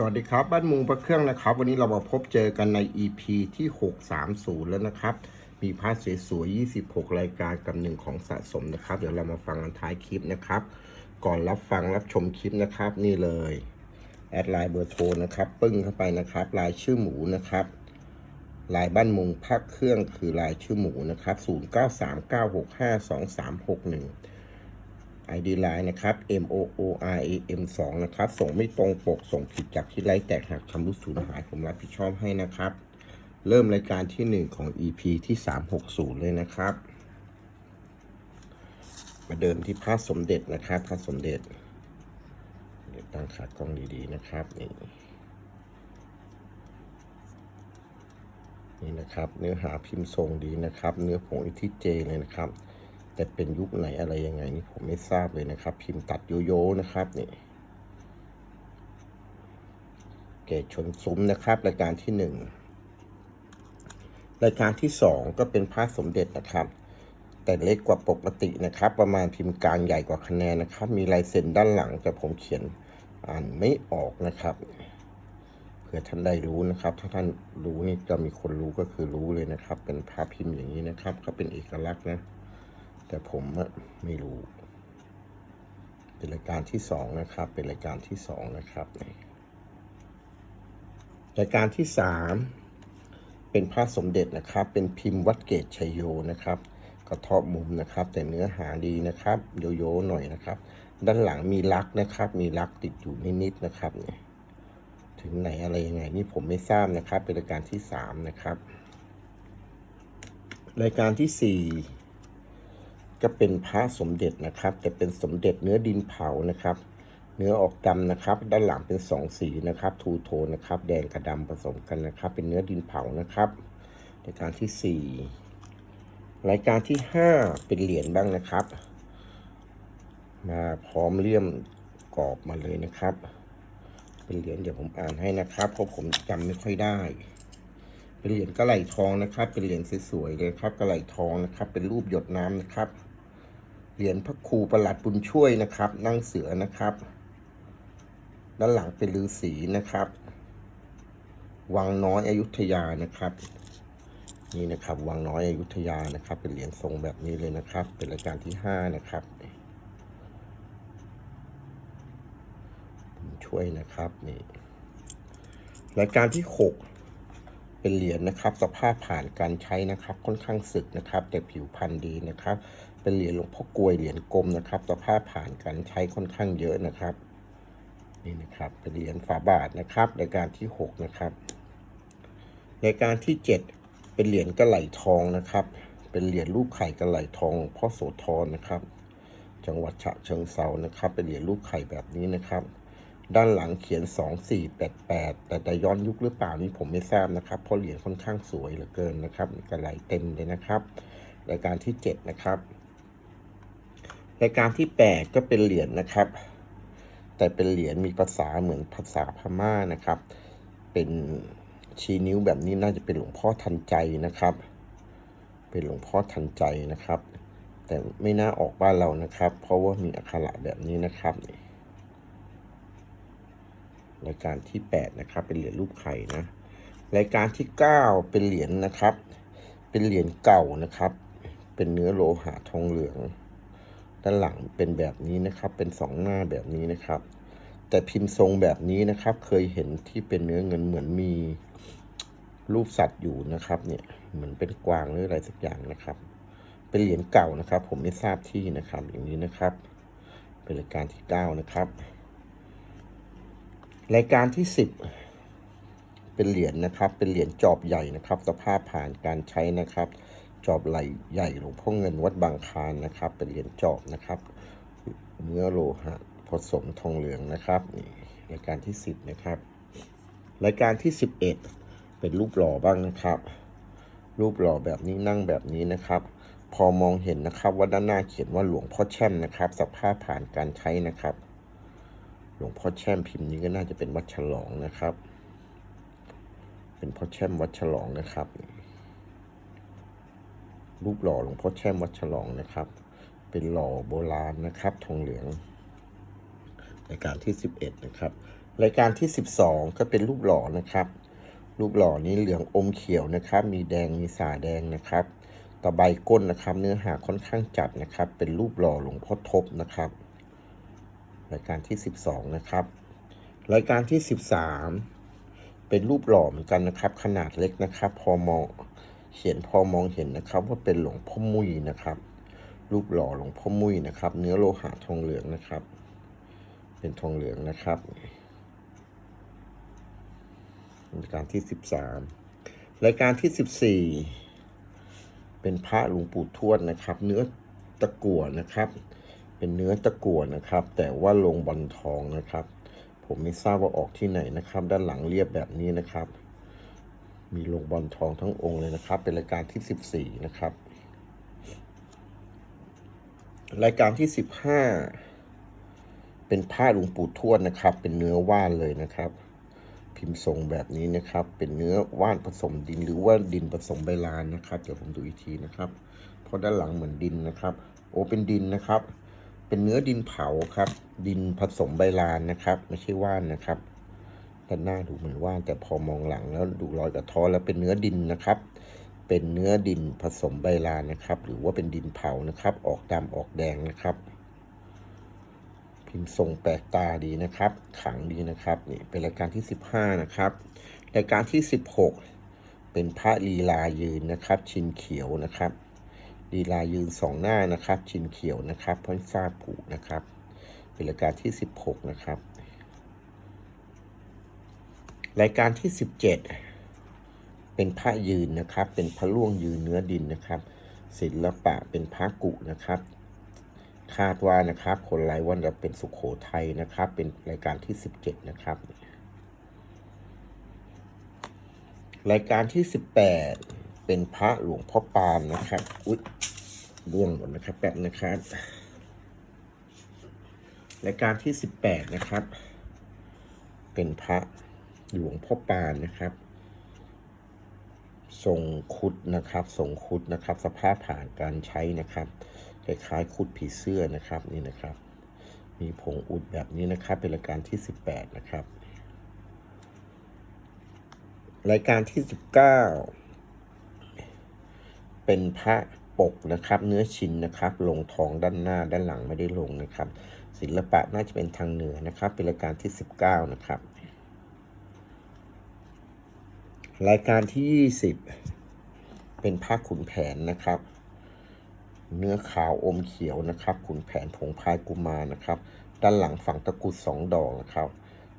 สวัสดีครับ บ้านมุงพระเครื่องนะครับ วันนี้เรามาพบเจอกันใน EP ที่ 630 แล้วนะครับ มีพาร์ทสวยๆ26 รายการกับหนึ่งของสะสมนะครับ เดี๋ยวเรามาฟังกันท้ายคลิปนะครับ ก่อนรับฟังรับชมคลิปนะครับนี่เลย แอดไลน์เบอร์โทรนะครับ ปึ้งเข้าไปนะครับลายชื่อหมูนะครับลายบ้านมุงพักเครื่องคือลายชื่อหมูนะครับ 0939652361 ID Line นะครับ M O O R A M 2นะครับ ส่งไม่ตรงปก ส่งผิดจากที่ไลฟ์แตกหักชำรุดสูญหาย ผมรับผิดชอบให้นะครับ เริ่มรายการที่ 1 ของ EP ที่ 360 เลยนะครับ มาเดิมที่พระสมเด็จนะครับพระสมเด็จเดี๋ยวตั้งขากล้องดีๆนะครับนี่นี่นะครับ เนื้อหาพิมพ์ทรงดีนะครับ เนื้อผงอิทิเจเลยนะครับ แต่เป็นยุคไหนอะไรยังไงนี่ผมไม่ทราบเลยนะครับ พิมพ์ตัดโยโย่นะครับนี่เกตชนซุ้มนะครับ รายการที่หนึ่งรายการที่สองก็เป็นพระสมเด็จนะครับ แต่เล็กกว่าปกตินะครับ ประมาณพิมพ์กลางใหญ่กว่าคะแนนนะครับ มีลายเซ็นด้านหลังแต่ผมเขียนอ่านไม่ออกนะครับเผื่อท่านได้รู้นะครับ ถ้าท่านรู้นี่จะมีคนรู้ก็คือรู้เลยนะครับ เป็นภาพพิมพ์อย่างนี้นะครับ ก็เป็นเอกลักษณ์นะ แต่ผมอะไม่รู้ เป็นรายการที่สองนะครับ เป็นรายการที่สองนะครับรายการที่สามเป็นพระสมเด็จนะครับ เป็นพิมพ์วัดเกตชัยโยนะครับกระเทาะมุมนะครับ แต่เนื้อหาดีนะครับ โยโย่หน่อยนะครับ ด้านหลังมีลักษณ์นะครับ มีลักษณ์ติดอยู่นิดๆนะครับเนี่ยถึงไหนอะไรยังไงนี่ผมไม่ทราบนะครับ เป็นรายการที่สามนะครับ รายการที่สี่ ก็เป็นพระสมเด็จนะครับ แต่เป็นสมเด็จเนื้อดินเผานะครับ เนื้อออกดำนะครับ ด้านหลังเป็นสองสีนะครับ ทูโทนนะครับ แดงกับดำผสมกันนะครับ เป็นเนื้อดินเผานะครับรายการที่สี่รายการที่ห้าเป็นเหรียญบ้างนะครับ มาพร้อมเลี่ยมกรอบมาเลยนะครับ เป็นเหรียญเดี๋ยวผมอ่านให้นะครับเพราะผมจำไม่ค่อยได้ เป็นเหรียญกระไหลทองนะครับ เป็นเหรียญสวยๆเลยครับกระไหลทองนะครับ เป็นรูปหยดน้ำนะครับ เหรียญพระครูประหลัดบุญช่วยนะครับ นั่งเสือนะครับ ด้านหลังเป็นฤาษีนะครับ วังน้อยอยุธยานะครับ นี่นะครับ วังน้อยอยุธยานะครับ เป็นเหรียญทรงแบบนี้เลยนะครับ เป็นรายการที่ห้านะครับบุญช่วยนะครับนี่รายการที่หกเป็นเหรียญนะครับ สภาพผ่านการใช้นะครับ ค่อนข้างสึกนะครับ แต่ผิวพรรณดีนะครับเป็นเหรียญหลวงพ่อกลวยเหรียญกลมนะครับสภาพผ่านการใช้ค่อนข้างเยอะนะครับ นี่นะครับเป็นเหรียญฝาบาทนะครับรายการที่หกนะครับรายการที่เจ็ดเป็นเหรียญกระไหลทองนะครับ เป็นเหรียญรูปไข่กระไหลทองพ่อโสธรนะครับ จังหวัดฉะเชิงเซานะครับ เป็นเหรียญรูปไข่แบบนี้นะครับด้านหลังเขียน 2488 แต่จะย้อนยุคหรือเปล่านี่ผมไม่ทราบนะครับ เพราะเหรียญค่อนข้างสวยเหลือเกินนะครับกระไหลเต็มเลยนะครับ รายการที่ 7 นะครับ รายการที่ 8 ก็เป็นเหรียญนะครับ แต่เป็นเหรียญมีภาษาเหมือนภาษาพม่านะครับ เป็นชี้นิ้วแบบนี้น่าจะเป็นหลวงพ่อทันใจนะครับ เป็นหลวงพ่อทันใจนะครับ แต่ไม่น่าออกบ้านเรานะครับ เพราะว่ามีอักขระแบบนี้นะครับรายการที่8นะครับเป็นเหรียญรูปไข่นะรายการที่ 9 เป็นเหรียญนะครับ เป็นเหรียญเก่านะครับ เป็นเนื้อโลหะทองเหลือง ด้านหลังเป็นแบบนี้นะครับ เป็นสองหน้าแบบนี้นะครับ แต่พิมพ์ทรงแบบนี้นะครับ เคยเห็นที่เป็นเนื้อเงินเหมือนมีรูปสัตว์อยู่นะครับเนี่ยเหมือนเป็นกวางหรืออะไรสักอย่างนะครับ เป็นเหรียญเก่านะครับ ผมไม่ทราบที่นะครับ อย่างนี้นะครับ เป็นรายการที่9นะครับ รายการที่10เป็นเหรียญนะครับ เป็นเหรียญจอบใหญ่นะครับ สภาพผ่านการใช้นะครับ จอบไหลใหญ่หลวงพ่อเงินวัดบางคานนะครับ เป็นเหรียญจอบนะครับเนื้อโลหะผสมทองเหลืองนะครับนี่รายการที่ 10 นะครับ รายการที่ 11 เป็นรูปหล่อบ้างนะครับ รูปหล่อแบบนี้นั่งแบบนี้นะครับ พอมองเห็นนะครับว่าด้านหน้าเขียนว่าหลวงพ่อแช่มนะครับ สภาพผ่านการใช้นะครับ หลวงพ่อแช่มพิมพ์นี้ก็น่าจะเป็นวัดฉลองนะครับ เป็นพ่อแช่มวัดฉลองนะครับ รูปหล่อหลวงพ่อแช่มวัดฉลองนะครับ เป็นหล่อโบราณนะครับ ทองเหลือง รายการที่ 11 นะครับ รายการที่ 12 ก็เป็นรูปหล่อนะครับ รูปหล่อนี้เหลืองอมเขียวนะครับ มีแดงมีสาแดงนะครับตะไบก้นนะครับ เนื้อหาค่อนข้างจัดนะครับ เป็นรูปหล่อหลวงพ่อทบนะครับ รายการที่ 12 นะครับ รายการที่ 13 เป็นรูปหล่อเหมือนกันนะครับ ขนาดเล็กนะครับ พอเหมอง เขียนพอมองเห็นนะครับ ว่าเป็นหลวงพ่อมุ้ยนะครับ รูปหล่อหลวงพ่อมุ้ยนะครับ เนื้อโลหะทองเหลืองนะครับ เป็นทองเหลืองนะครับรายการที่13รายการที่14เป็นพระหลวงปู่ทวดนะครับ เนื้อตะกั่วนะครับ เป็นเนื้อตะกั่วนะครับ แต่ว่าลงบอลทองนะครับ ผมไม่ทราบว่าออกที่ไหนนะครับ ด้านหลังเรียบแบบนี้นะครับ มีลงบอลทองทั้งองค์เลยนะครับ เป็นรายการที่ 14 นะครับ รายการที่ 15 เป็นผ้าหลวงปู่ทวดนะครับ เป็นเนื้อว่านเลยนะครับ พิมพ์ทรงแบบนี้นะครับ เป็นเนื้อว่านผสมดินหรือว่าดินผสมใบลานนะครับ เดี๋ยวผมดูอีกทีนะครับเพราะด้านหลังเหมือนดินนะครับ โอเป็นดินนะครับ เป็นเนื้อดินเผาครับ ดินผสมใบลานนะครับ ไม่ใช่ว่านนะครับ ด้านหน้าดูเหมือนว่านแต่พอมองหลังแล้วดูรอยกระท้อแล้วเป็นเนื้อดินนะครับ เป็นเนื้อดินผสมใบลานนะครับ หรือว่าเป็นดินเผานะครับ ออกดำออกแดงนะครับ พิมพ์ทรงแปลกตาดีนะครับ ขังดีนะครับนี่เป็นรายการที่ 15 นะครับรายการที่ 16 เป็นพระลีลายืนนะครับ ชินเขียวนะครับลีลายืนสองหน้านะครับ ชินเขียวนะครับพ้นซาผูนะครับเป็นรายการที่ 16 นะครับ รายการที่ 17 เป็นพระยืนนะครับ เป็นพระล่วงยืนเนื้อดินนะครับ ศิลปะเป็นพระกุนะครับ คาดว่านะครับ คนไร้วันจะเป็นสุขโขทัยนะครับ เป็นรายการที่ 17 นะครับ รายการที่ 18 เป็นพระหลวงพ่อปานนะครับ อุ๊ยร่วงหมดนะครับแป๊บนะครับ รายการที่ 18 นะครับ เป็นพระ หลวงพ่อปานนะครับทรงคุดนะครับทรงคุดนะครับ สภาพผ่านการใช้นะครับคล้ายๆคุดผีเสื้อนะครับนี่นะครับ มีผงอุดแบบนี้นะครับ เป็นรายการที่ 18 นะครับ รายการที่ 19 เป็นพระปกนะครับ เนื้อชิ้นนะครับ ลงทองด้านหน้าด้านหลังไม่ได้ลงนะครับ ศิลปะน่าจะเป็นทางเหนือนะครับ เป็นรายการที่ 19 นะครับ รายการที่ 20 เป็นผ้าขุนแผนนะครับ เนื้อขาวอมเขียวนะครับ ขุนแผนผงพายกุมารนะครับ ด้านหลังฝั่งตะกุดสองดอกนะครับ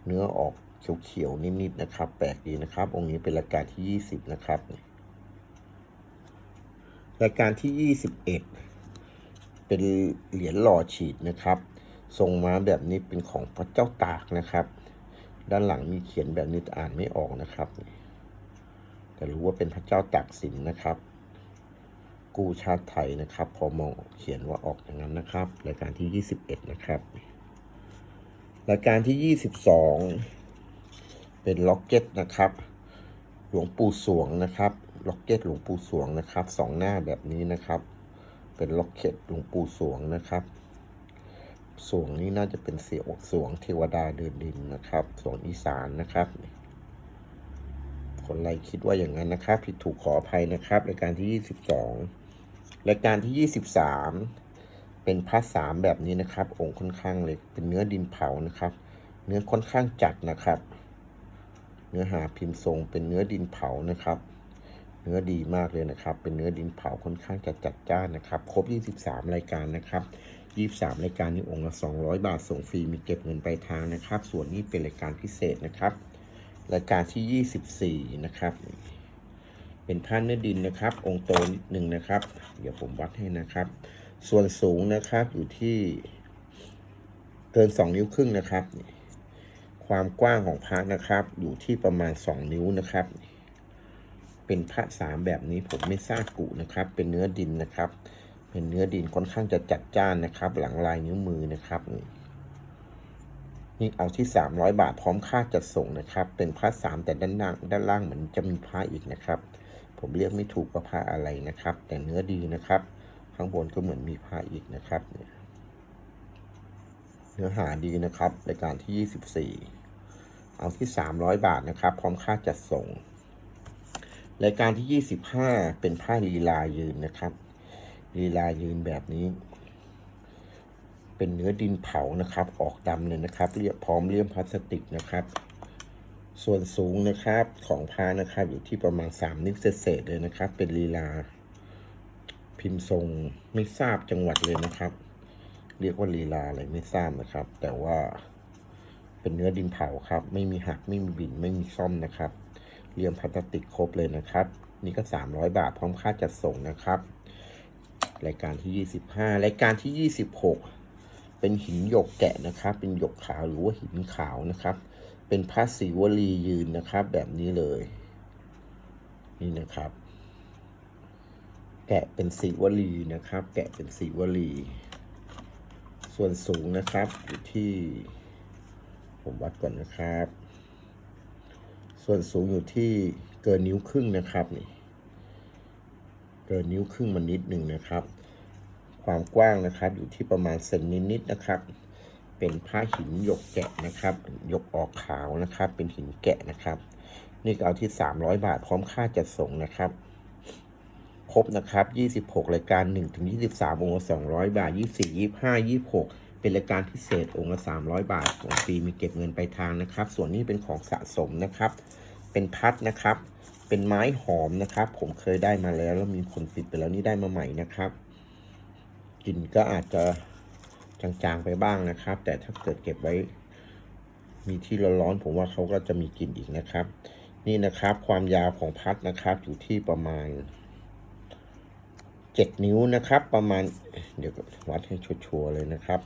เนื้อออกเขียวๆนิดๆนะครับ แปลกดีนะครับ องค์นี้เป็นรายการที่ 20 นะครับ รายการที่ 21 เป็นเหรียญหล่อฉีดนะครับ ทรงม้าแบบนี้เป็นของพระเจ้าตากนะครับ ด้านหลังมีเขียนแบบนี้อ่านไม่ออกนะครับ แต่รู้ว่าเป็นพระเจ้าตากสินนะครับ กู้ชาติไทยนะครับ พอมองเขียนว่าออกอย่างนั้นนะครับ รายการที่ 21 นะครับ รายการที่ 22 เป็นล็อกเก็ตนะครับ หลวงปู่สวงนะครับล็อกเก็ตหลวงปู่สวงนะครับสองหน้าแบบนี้นะครับ เป็นล็อกเก็ตหลวงปู่สวงนะครับสวงนี้น่าจะเป็นเสียอกสวงเทวดาเดินดินนะครับสวงอีสานนะครับ คนไรคิดว่าอย่างนั้นนะครับ ผิดถูกขออภัยนะครับรายการที่ 22รายการที่ 23 เป็นพระสามแบบนี้นะครับ องค์ค่อนข้างเล็กเป็นเนื้อดินเผานะครับ เนื้อค่อนข้างจัดนะครับ เนื้อหาพิมพ์ทรงเป็นเนื้อดินเผานะครับ เนื้อดีมากเลยนะครับ เป็นเนื้อดินเผาค่อนข้างจะจัดจ้านนะครับ ครบ 23 รายการนะครับ23รายการนี้องค์ละ200 บาทส่งฟรีมีเก็บเงินปลายทางนะครับ ส่วนนี้เป็นรายการพิเศษนะครับ รายการที่ 24 นะครับ เป็นผ้าเนื้อดินนะครับ องค์โตนิดหนึ่งนะครับ เดี๋ยวผมวัดให้นะครับ ส่วนสูงนะครับอยู่ที่เกิน 2 นิ้วครึ่งนะครับ ความกว้างของพระนะครับ อยู่ที่ประมาณ 2 นิ้วนะครับ เป็นพระสามแบบนี้ผมไม่ทราบกุนะครับ เป็นเนื้อดินนะครับ เป็นเนื้อดินค่อนข้างจะจัดจ้านนะครับ หลังลายนิ้วมือนะครับ นี่เอาที่ 300 บาทพร้อมค่าจัดส่งนะครับ เป็นพระสามแต่ด้านล่างด้านล่างเหมือนจะมีพระอีกนะครับ ผมเรียกไม่ถูกว่าพระอะไรนะครับ แต่เนื้อดีนะครับ ข้างบนก็เหมือนมีพระอีกนะครับเนี่ยเนื้อหาดีนะครับรายการที่ 24 เอาที่ 300 บาทนะครับ พร้อมค่าจัดส่ง รายการที่ 25 เป็นผ้าลีลายืนนะครับลีลายืนแบบนี้ เป็นเนื้อดินเผานะครับ ออกดำเลยนะครับเรียบพร้อมเลี่ยมพลาสติกนะครับ ส่วนสูงนะครับของผ้านะครับ อยู่ที่ประมาณ 3 นิ้วเศษเลยนะครับ เป็นลีลา พิมพ์ทรงไม่ทราบจังหวัดเลยนะครับ เรียกว่าลีลาอะไรไม่ทราบนะครับ แต่ว่าเป็นเนื้อดินเผาครับ ไม่มีหักไม่มีบินไม่มีซ่อมนะครับเรียมพลาสติกครบเลยนะครับ นี่ก็ 300 บาทพร้อมค่าจัดส่งนะครับ รายการที่ 25 รายการที่ 26 เป็นหินหยกแกะนะครับ เป็นหยกขาวหรือว่าหินขาวนะครับ เป็นพระศิวลียืนนะครับ แบบนี้เลย นี่นะครับ แกะเป็นสีวลีนะครับ แกะเป็นสีวลี ส่วนสูงนะครับอยู่ที่ผมวัดก่อนนะครับ ส่วนสูงอยู่ที่เกินนิ้วครึ่งนะครับนี่เกินนิ้วครึ่งมานิดหนึ่งนะครับ ความกว้างนะครับ อยู่ที่ประมาณเซนนิดๆนะครับ เป็นผ้าหินหยกแกะนะครับหยกออกขาวนะครับ เป็นหินแกะนะครับ นี่ก็เอาที่ 300 บาทพร้อมค่าจัดส่งนะครับครบนะครับ 26 รายการ 1 ถึง 23 องค์ละ200 บาท 24 25 26 เป็นรายการพิเศษองค์ละ300 บาทของฟรีมีเก็บเงินไปลายทางนะครับ ส่วนนี้เป็นของสะสมนะครับ เป็นพัดนะครับ เป็นไม้หอมนะครับ ผมเคยได้มาแล้วแล้วมีผลติดไปแล้วนี่ได้มาใหม่นะครับ ลิ่นก็อาจจะจางๆไปบ้างนะครับ แต่ถ้าเกิดเก็บไว้ มีที่ร้อนๆผมว่าเขาก็จะมีกลิ่นอีกนะครับ นี่นะครับความยาวของพัดนะครับ อยู่ที่ประมาณเจ็ดนิ้วนะครับ ประมาณเดี๋ยววัดให้ชัวร์เลยนะครับ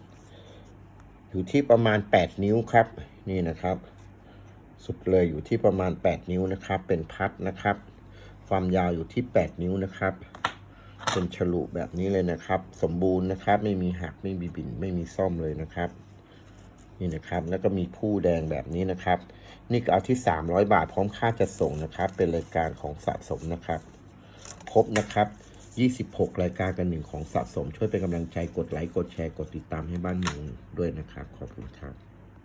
อยู่ที่ประมาณแปดนิ้วครับ นี่นะครับ สุดเลยอยู่ที่ประมาณแปดนิ้วนะครับ เป็นพัดนะครับ ความยาวอยู่ที่แปดนิ้วนะครับ เป็นฉลุแบบนี้เลยนะครับ สมบูรณ์นะครับ ไม่มีหักไม่มีบิ่นไม่มีซ่อมเลยนะครับ นี่นะครับ แล้วก็มีผู้แดงแบบนี้นะครับ นี่ก็เอาที่ 300 บาทพร้อมค่าจัดส่งนะครับ เป็นรายการของสะสมนะครับ ครบนะครับ 26 รายการกันหนึ่งของสะสม ช่วยเป็นกำลังใจกดไลค์กดแชร์กดติดตามให้บ้านเมืองด้วยนะครับ ขอบคุณครับ